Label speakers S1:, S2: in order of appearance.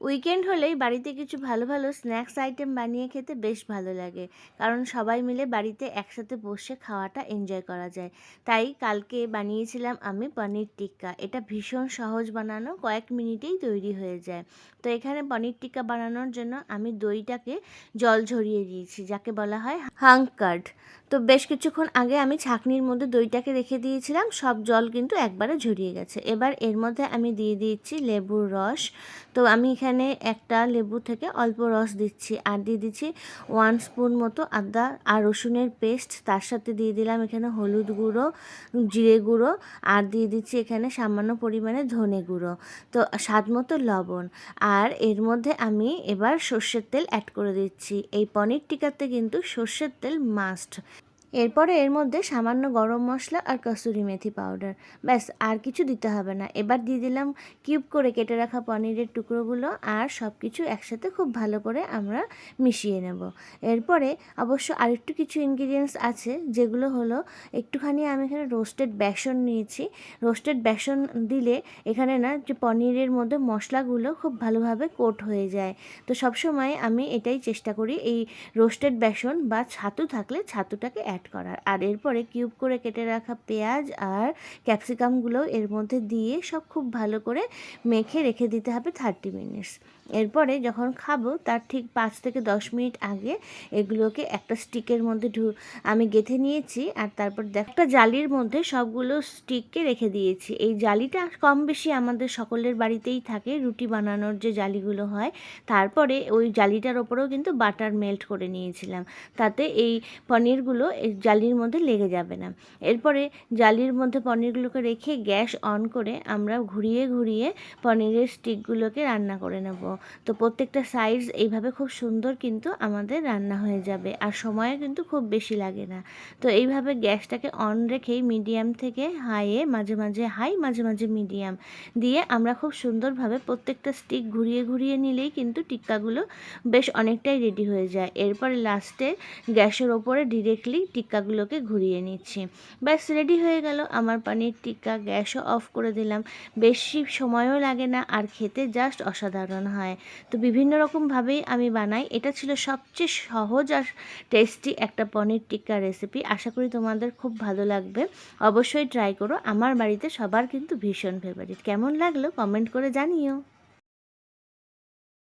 S1: Weekend হলেই বাড়িতে কিছু ভালো ভালো স্ন্যাক্স আইটেম বানিয়ে খেতে বেশ ভালো লাগে। কারণ সবাই মিলে বাড়িতে একসাথে বসে খাওয়াটা এনজয় করা যায়। তাই কালকে বানিয়েছিলাম আমি পনির টিক্কা। এটা ভীষণ সহজ বানানো, কয়েক মিনিটেই তৈরি হয়ে যায়। তো এখানে পনির টিক্কা বানানোর জন্য আমি দইটাকে জল ঝরিয়ে দিয়েছি, যাকে বলা হয় হাং কার্ড। তো বেশ কিছুক্ষণ আগে আমি ছাঁকনির মধ্যে দইটাকে রেখে দিয়েছিলাম, সব জল কিন্তু একবারে ঝরিয়ে গেছে। এবার এর মধ্যে আমি দিয়ে দিয়েছি লেবুর রস। তো আমি এখানে একটা লেবু থেকে অল্প রস দিচ্ছি আর দিয়ে দিচ্ছি ওয়ান স্পুন মতো আদা আর রসুনের পেস্ট তার সাথে দিয়ে দিলাম এখানে হলুদ গুঁড়ো, জিরে গুঁড়ো আর দিয়ে দিচ্ছি এখানে সামান্য পরিমাণে ধনে গুঁড়ো। তো স্বাদ মতো লবণ। আর এর মধ্যে আমি এবার সর্ষের তেল অ্যাড করে দিচ্ছি। এই পনির টিকাতে কিন্তু সর্ষের তেল মাস্ট এরপরে এর মধ্যে সামান্য গরম মশলা আর কসুরি মেথি পাউডার। ব্যাস, আর কিছু দিতে হবে না। এবার দিয়ে দিলাম কিউব করে কেটে রাখা পনিরের টুকরোগুলো আর সব কিছু একসাথে খুব ভালো করে আমরা মিশিয়ে নেব। এরপরে অবশ্য আরেকটু কিছু ইনগ্রিডিয়েন্টস আছে, যেগুলো হলো একটুখানি আমি এখানে রোস্টেড বেসন নিয়েছি। রোস্টেড বেসন দিলে এখানে না যে পনিরের মধ্যে মশলাগুলো খুব ভালোভাবে কোট হয়ে যায়। তো সবসময় আমি এটাই চেষ্টা করি, এই রোস্টেড বেসন বা ছাতু থাকলে ছাতুটাকে অ্যাড করার। আর এরপরে কিউব করে কেটে রাখা পেঁয়াজ আর ক্যাপসিকামগুলো এর মধ্যে দিয়ে সব খুব ভালো করে মেখে রেখে দিতে হবে থার্টি মিনিটস এরপরে যখন খাব, তার ঠিক পাঁচ থেকে দশ মিনিট আগে এগুলোকে একটা স্টিকের মধ্যে ঢু আমি গেঁথে নিয়েছি আর তারপর একটা জালির মধ্যে সবগুলো স্টিককে রেখে দিয়েছি। এই জালিটা কম বেশি আমাদের সকলের বাড়িতেই থাকে, রুটি বানানোর যে জালিগুলো হয়। তারপরে ওই জালিটার ওপরেও কিন্তু বাটার মেল্ট করে নিয়েছিলাম। তাতে এই পনিরগুলো জালির মধ্যে লেগে যাবে না। এরপরে জালির মধ্যে পনিরগুলোকে রেখে গ্যাস অন করে আমরা ঘুরিয়ে ঘুরিয়ে পনিরের স্টিকগুলোকে রান্না করে নেব। তো প্রত্যেকটা সাইজ এইভাবে খুব সুন্দর কিন্তু আমাদের রান্না হয়ে যাবে আর সময়ও কিন্তু খুব বেশি লাগে না। তো এইভাবে গ্যাসটাকে অন রেখেই মিডিয়াম থেকে হাইয়ে মাঝে মাঝে হাই, মাঝে মাঝে মিডিয়াম দিয়ে আমরা খুব সুন্দরভাবে প্রত্যেকটা স্টিক ঘুরিয়ে ঘুরিয়ে নিলেই কিন্তু টিক্কাগুলো বেশ অনেকটাই রেডি হয়ে যায়। এরপরে লাস্টে গ্যাসের ওপরে ডিরেক্টলি টিক্কাগুলোকে ঘুরিয়ে নিচ্ছি। ব্যাস রেডি হয়ে গেল। আমার পানির টিক্কা গ্যাসও অফ করে দিলাম। বেশি সময়ও লাগে না আর খেতে জাস্ট অসাধারণ হয়। তো বিভিন্ন রকমভাবেই আমি বানাই। এটা ছিল সবচেয়ে সহজ আর টেস্টি একটা পনির টিক্কা রেসিপি আশা করি তোমাদের খুব ভালো লাগবে। অবশ্যই ট্রাই করো। আমার বাড়িতে সবার কিন্তু ভীষণ ফেভারিট কেমন লাগল কমেন্ট করে জানিও।